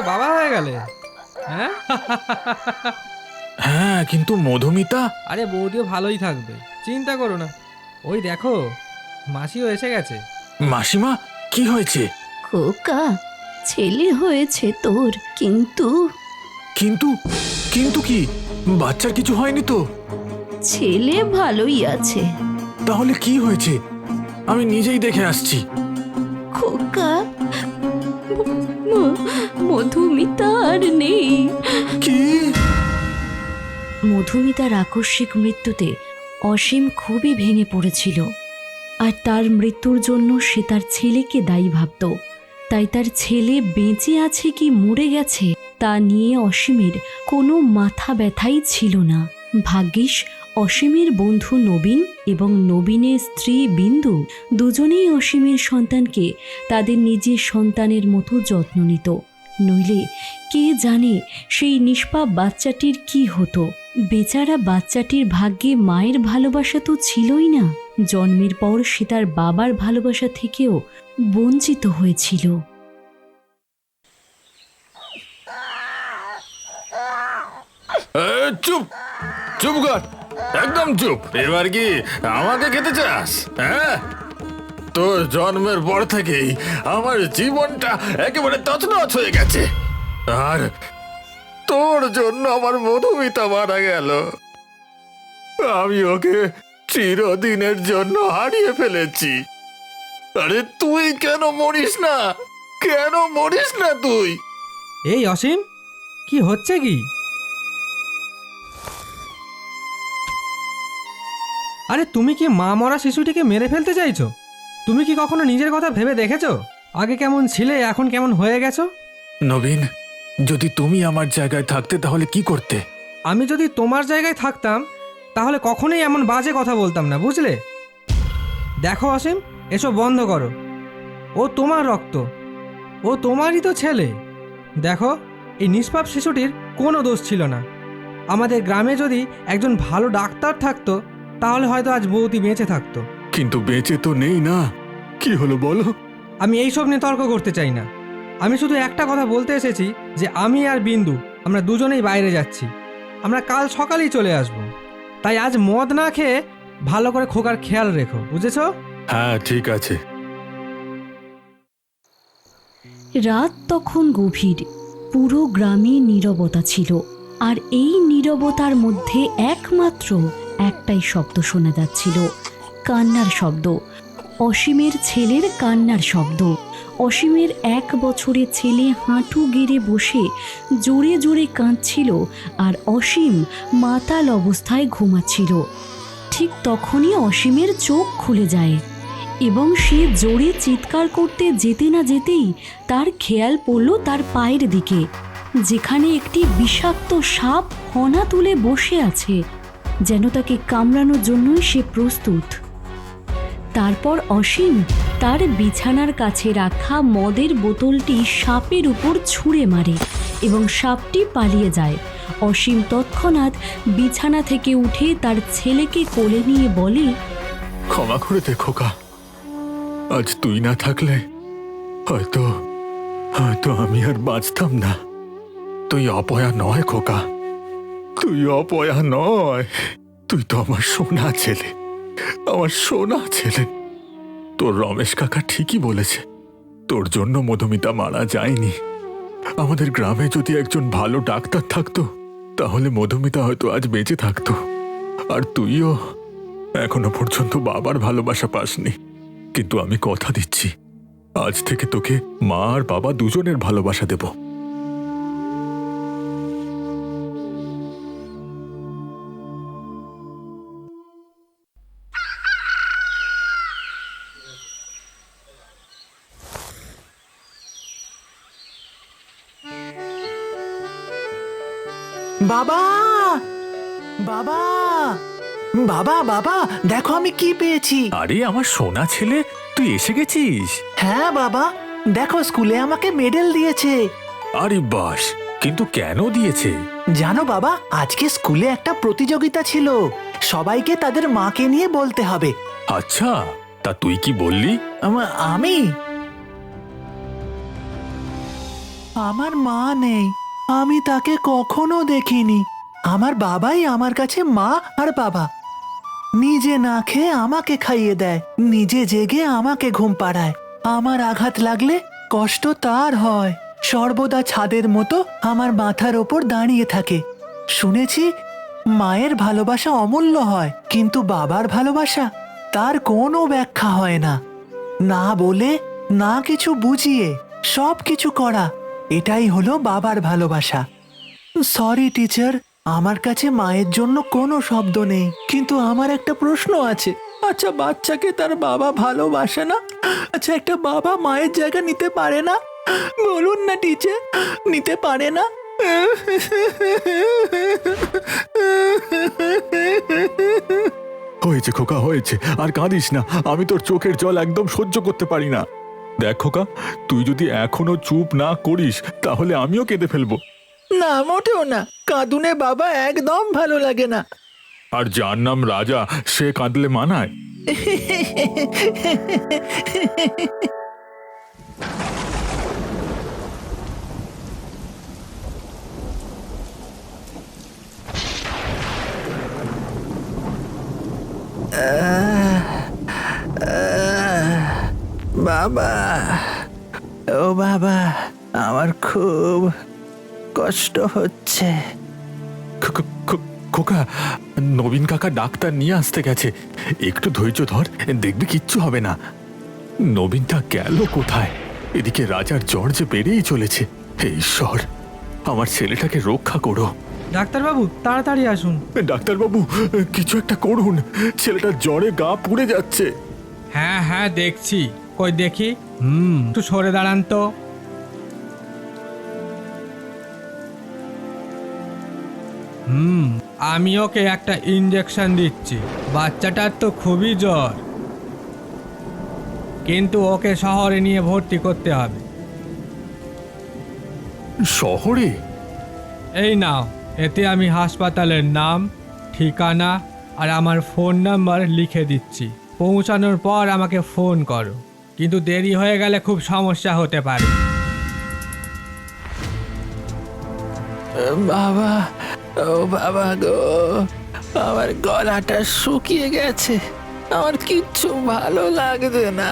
তো বাবা হয়ে গেলে? হ্যাঁ? হ্যাঁ কিন্তু মধুমিতা? আরে বৌদিও ভালোই থাকবে চিন্তা করো না। ওই দেখো মাসিও এসে গেছে। মাসিমা কি হয়েছে? খোকা ছেলে হয়েছে তোর কিন্তু? কিন্তু কিন্তু কি? বাচ্চার কিছু হয়নি তো? ছেলে ভালোই আছে। তাহলে কি হয়েছে? আমি নিজেই দেখে আসছি। খোকা মধুমিতা আর নেই। কি? মধুমিতার আকস্মিক মৃত্যুতে অসীম খুবই ভেঙে পড়েছিল। আর তার মৃত্যুর জন্য সে তার ছেলেকে দায়ী ভাবত। তাই তার ছেলে বেঁচে আছে কি মরে গেছে তা নিয়ে অসীমের কোনো মাথা ব্যথাই ছিল না। ভাগ্যিস অসীমের বন্ধু নবীন এবং নবীনের স্ত্রী বিন্দু দুজনেই অসীমের সন্তানকে তাদের নিজের সন্তানের মতো যত্ন নিত। নইলে কে জানে সেই নিষ্পাপ বাচ্চাটির কি হতো? বেচারা বাচ্চাটির ভাগ্যে মায়ের ভালোবাসা তো ছিলই না। জন্মের পর সে তার বাবার ভালোবাসা থেকেও বঞ্চিত হয়েছিল। চুপ চুপ কর। একদম চুপ। এবার কি আমাকে খেতে চাস? হ্যাঁ? তোর জন্মের পর থেকেই আমার জীবনটা একেবারে তছনছ হয়ে গেছে। আর তোর জন্য আমার মধুমিতা মারা গেল। আমি ওকে চিরদিনের জন্য হারিয়ে ফেলেছি। আরে তুই কেন মরিস না? কেন মরিস না তুই? এই অসীম, কি হচ্ছে কি? আরে তুমি কি মা মরা শিশুটিকে মেরে ফেলতে চাইছো? তুমি কি কখনো নিজের কথা ভেবে দেখেছ? আগে কেমন ছিলে এখন কেমন হয়ে গেছো? নবীন যদি তুমি আমার জায়গায় থাকতে তাহলে কি করতে? আমি যদি তোমার জায়গায় থাকতাম তাহলে কখনোই এমন বাজে কথা বলতাম না বুঝলে? দেখো অসীম এসব বন্ধ করো। ও তোমার রক্ত ও তোমারই তো ছেলে। দেখো এই নিষ্পাপ শিশুটির কোনো দোষ ছিল না। আমাদের গ্রামে যদি একজন ভালো ডাক্তার থাকতো তাহলে হয়তো আজ বৌদি বেঁচে থাকতো। কিন্তু বেঁচে তো নেই না। কি হলো বলো? আমি এইসব নিয়ে তর্ক করতে চাই না। আমি শুধু একটা কথা বলতে এসেছি যে আমি আর বিন্দু আমরা দুজনেই বাইরে যাচ্ছি। আমরা কাল সকালেই চলে আসব। তাই আজ মদ না খেয়ে ভালো করে খোকার খেয়াল রেখো বুঝেছ? হ্যাঁ ঠিক আছে। রাত তখন গভীর। পুরো গ্রামে নীরবতা ছিল। আর এই নীরবতার মধ্যে একমাত্র একটাই শব্দ শোনা যাচ্ছিল, কান্নার শব্দ। অসীমের ছেলের কান্নার শব্দ। অসীমের এক বছরের ছেলে হাঁটু গেড়ে বসে জোরে জোরে কাঁদছিল আর অসীম মাতাল অবস্থায় ঘুমাচ্ছিল। ঠিক তখনই অসীমের চোখ খুলে যায় এবং সে জোরে চিৎকার করতে যেতে না যেতেই তার খেয়াল পড়ল তার পায়ের দিকে, যেখানে একটি বিষাক্ত সাপ ফনা তুলে বসে আছে। যেন তাকে কামড়ানোর জন্যই সে প্রস্তুত। তারপর অসীম তার বিছানার কাছে রাখা মদের বোতলটি সাপের উপর ছুঁড়ে মারে এবং সাপটি পালিয়ে যায়। অসীম তৎক্ষণাৎ বিছানা থেকে উঠে তার ছেলেকে কোলে নিয়ে বলে, ক্ষমা করে দে খোকা। আজ তুই না থাকলে হয়তো হয়তো আমি আর বাঁচতাম না। তুই অপয়া নয় খোকা। তুই অপয়া নয়। তুই তো আমার সোনা ছেলে। আমার সোনা ছেলে। তোর রমেশ কাকা ঠিকই বলেছে। তোর জন্য মধুমিতা মারা যায়নি। আমাদের গ্রামে যদি একজন ভালো ডাক্তার থাকতো, তাহলে মধুমিতা হয়তো আজ বেঁচে থাকতো। আর তুইও এখনও পর্যন্ত বাবার ভালোবাসা পাসনি। কিন্তু আমি কথা দিচ্ছি। আজ থেকে তোকে মা আর বাবা দুজনের ভালোবাসা দেব। বাবা! বাবা! বাবা বাবা দেখো আমি কি পেয়েছি। আরে আমার সোনা ছেলে তুই এসে গেছিস? হ্যাঁ বাবা দেখো স্কুলে আমাকে মেডেল দিয়েছে। আরে বাস কিন্তু কেন দিয়েছে? জানো বাবা আজকে স্কুলে একটা প্রতিযোগিতা ছিল। সবাইকে তাদের মাকে নিয়ে বলতে হবে। আচ্ছা তা তুই কি বললি? আমা- আমি? আমার মা নেই। আমি তাকে কখনো দেখিনি। আমার বাবাই আমার কাছে মা আর বাবা। নিজে না খেয়ে আমাকে খাইয়ে দেয়, নিজে জেগে আমাকে ঘুম পাড়ায়। আমার আঘাত লাগলে কষ্ট তার হয়। সর্বদা ছাদের মতো আমার মাথার ওপর দাঁড়িয়ে থাকে। শুনেছি, মায়ের ভালোবাসা অমূল্য হয়, কিন্তু বাবার ভালোবাসা তার কোনো ব্যাখ্যা হয় না। না বলে, না কিছু বুঝিয়ে সব কিছু করা এটাই হলো বাবার ভালোবাসা। সরি টিচার আমার কাছে মায়ের জন্য কোনো শব্দ নেই, কিন্তু আমার একটা প্রশ্ন আছে। আচ্ছা বাচ্চাকে তার বাবা ভালোবাসে না? আচ্ছা একটা বাবা মায়ের জায়গা নিতে পারে না? বলুন না টিচার নিতে পারে না? হয়েছে খোকা, হয়েছে। আর কাঁদিস না, আমি তোর চোখের জল একদম সহ্য করতে পারি না। দেখ খোকা তুই যদি এখনও চুপ না করিস তাহলে আমিও কেঁদে ফেলব। না মোটেও না। কাঁদুনে বাবা একদম ভালো লাগে না। আর যার নাম রাজা সে কাঁদলে মানায়? বাবা। ও বাবা আমার খুব কষ্ট হচ্ছে। খো- খো- খো- খোকা নবীন কাকা ডাক্তার নিয়ে আসতে গেছে। একটু ধৈর্য ধর দেখবি কিচ্ছু হবে না। নবীনটা গেল কোথায়? এদিকে রাজার জ্বর যে বেড়েই চলেছে। হে ঈশ্বর আমার ছেলেটাকে রক্ষা করো। ডাক্তারবাবু তাড়াতাড়ি আসুন। ডাক্তারবাবু কিছু একটা করুন। ছেলেটার জ্বরে গা পুড়ে যাচ্ছে। হ্যাঁ হ্যাঁ দেখছি। কই দেখি? হুম একটু সরে দাঁড়ান তো। হুম আমি ওকে একটা ইঞ্জেকশন দিচ্ছি। বাচ্চাটার তো খুবই জ্বর। কিন্তু ওকে শহরে নিয়ে ভর্তি করতে হবে। শহরে? এই নাও এতে আমি হাসপাতালের নাম ঠিকানা আর আমার ফোন নাম্বার লিখে দিচ্ছি। পৌঁছানোর পর আমাকে ফোন করো। কিন্তু দেরি হয়ে গেলে খুব সমস্যা হতে পারে। বাবা ও বাবা গো আমার গলাটা শুকিয়ে গেছে। আমার কিচ্ছু ভালো লাগছে না।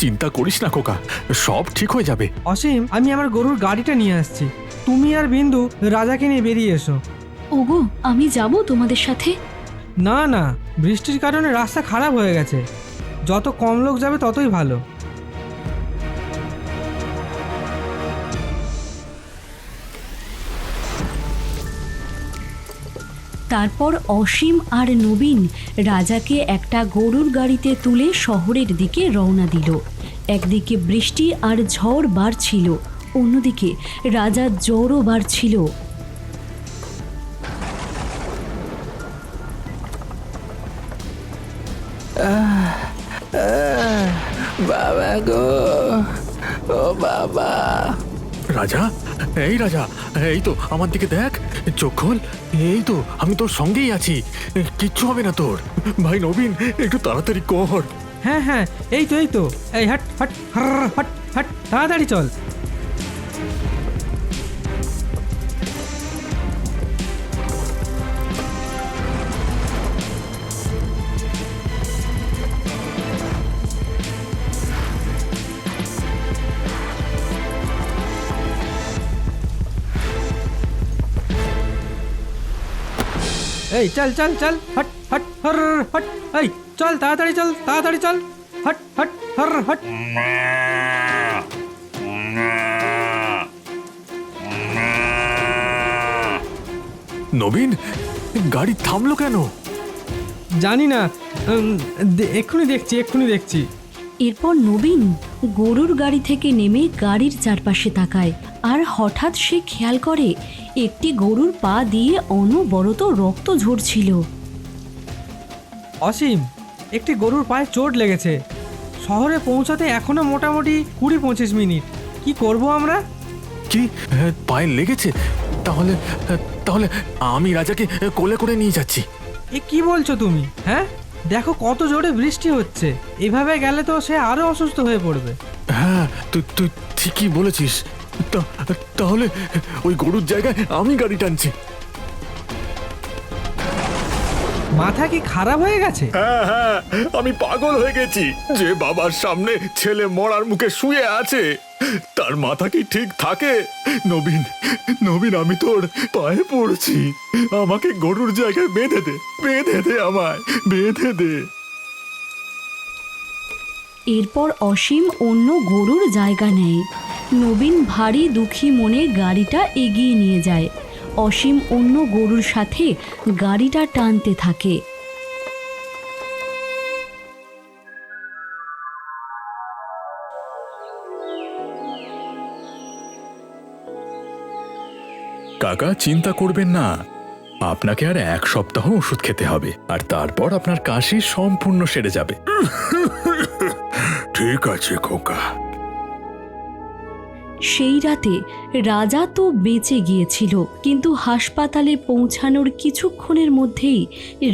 চিন্তা করিস না খোকা সব ঠিক হয়ে যাবে। অসীম আমি আমার গরুর গাড়িটা নিয়ে আসছি। তুমি আর বিন্দু রাজাকে নিয়ে বেরিয়ে এসো। ওগো আমি যাব তোমাদের সাথে? না না বৃষ্টির কারণে রাস্তা খারাপ হয়ে গেছে। যত কম লোক যাবে ততই ভালো। তারপর অসীম আর নবীন রাজাকে একটা গরুর গাড়িতে তুলে শহরের দিকে রওনা দিল। একদিকে বৃষ্টি আর ঝড় বাড়ছিল, অন্যদিকে রাজার জ্বরও বাড়ছিল। বাবা গো ও বাবা। রাজা এই রাজা এই তো আমার দিকে দেখ চোখ খোল এই তো আমি তোর সঙ্গেই আছি কিচ্ছু হবে না তোর। ভাই নবীন একটু তাড়াতাড়ি কর। হ্যাঁ হ্যাঁ এই তো এই তো এই হাট হাট হাট হাট তাড়াতাড়ি চল। এই চল চল চল হট হট হর হট। এই চল তাড়াতাড়ি চল তাড়াতাড়ি চল। হট হট হর হট। নবীন গাড়ি থামলো কেন? জানি না এক্ষুনি দেখছি এক্ষুনি দেখছি। এরপর নবীন গরুর গাড়ি থেকে নেমে গাড়ির চারপাশে তাকায়। আর হঠাৎ সে খেয়াল করে একটি গরুর পা দিয়ে অনবরত রক্ত ঝরছিল। অসীম একটি গরুর পায়ে চোট লেগেছে। শহরে পৌঁছাতে এখনও মোটামুটি কুড়ি পঁচিশ মিনিট। কি করব আমরা? কি হ্যাঁ, পায়ে লেগেছে? তাহলে তাহলে আমি রাজাকে কোলে করে নিয়ে যাচ্ছি। এ কি বলছো তুমি হ্যাঁ? দেখো কত জোরে বৃষ্টি হচ্ছে। এভাবে গেলে তো সে আরও অসুস্থ হয়ে পড়বে। হ্যাঁ তুই তুই ঠিকই বলেছিস। তাহলে ওই গরুর জায়গায় আমি গাড়ি টানছি। মাথা কি খারাপ হয়ে গেছে? হ্যাঁ হ্যাঁ আমি পাগল হয়ে গেছি। যে বাবার সামনে ছেলে মরার মুখে শুয়ে আছে তার মাথা কি ঠিক থাকে? নবীন নবীন আমি তোর পায়ে পড়ছি। আমাকে গরুর জায়গায় বেঁধে দে বেঁধে দে আমায় বেঁধে দে। এরপর অসীম অন্য গরুর জায়গা নেয়। নবীন ভারী দুঃখী মনে গাড়িটা এগিয়ে নিয়ে যায়। অসীম অন্য গরুর সাথে গাড়িটা টানতে থাকে। কাকা চিন্তা করবেন না। আপনাকে আর এক সপ্তাহ ওষুধ খেতে হবে আর তারপর আপনার কাশি সম্পূর্ণ সেরে যাবে। ঠিক আছে খোকা। সেই রাতে রাজা তো বেঁচে গিয়েছিল, কিন্তু হাসপাতালে পৌঁছানোর কিছুক্ষণের মধ্যেই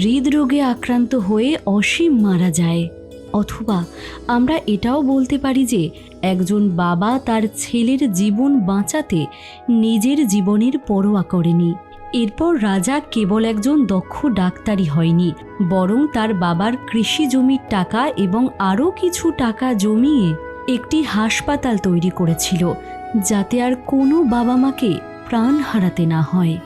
হৃদরোগে আক্রান্ত হয়ে অসীম মারা যায়। অথবা আমরা এটাও বলতে পারি যে একজন বাবা তার ছেলের জীবন বাঁচাতে নিজের জীবনের পরোয়া করেনি। এরপর রাজা কেবল একজন দক্ষ ডাক্তারই হয়নি, বরং তার বাবার কৃষি জমির টাকা এবং আরও কিছু টাকা জমিয়ে একটি হাসপাতাল তৈরি করেছিল যাতে আর কোনো বাবা মাকে প্রাণ হারাতে না হয়।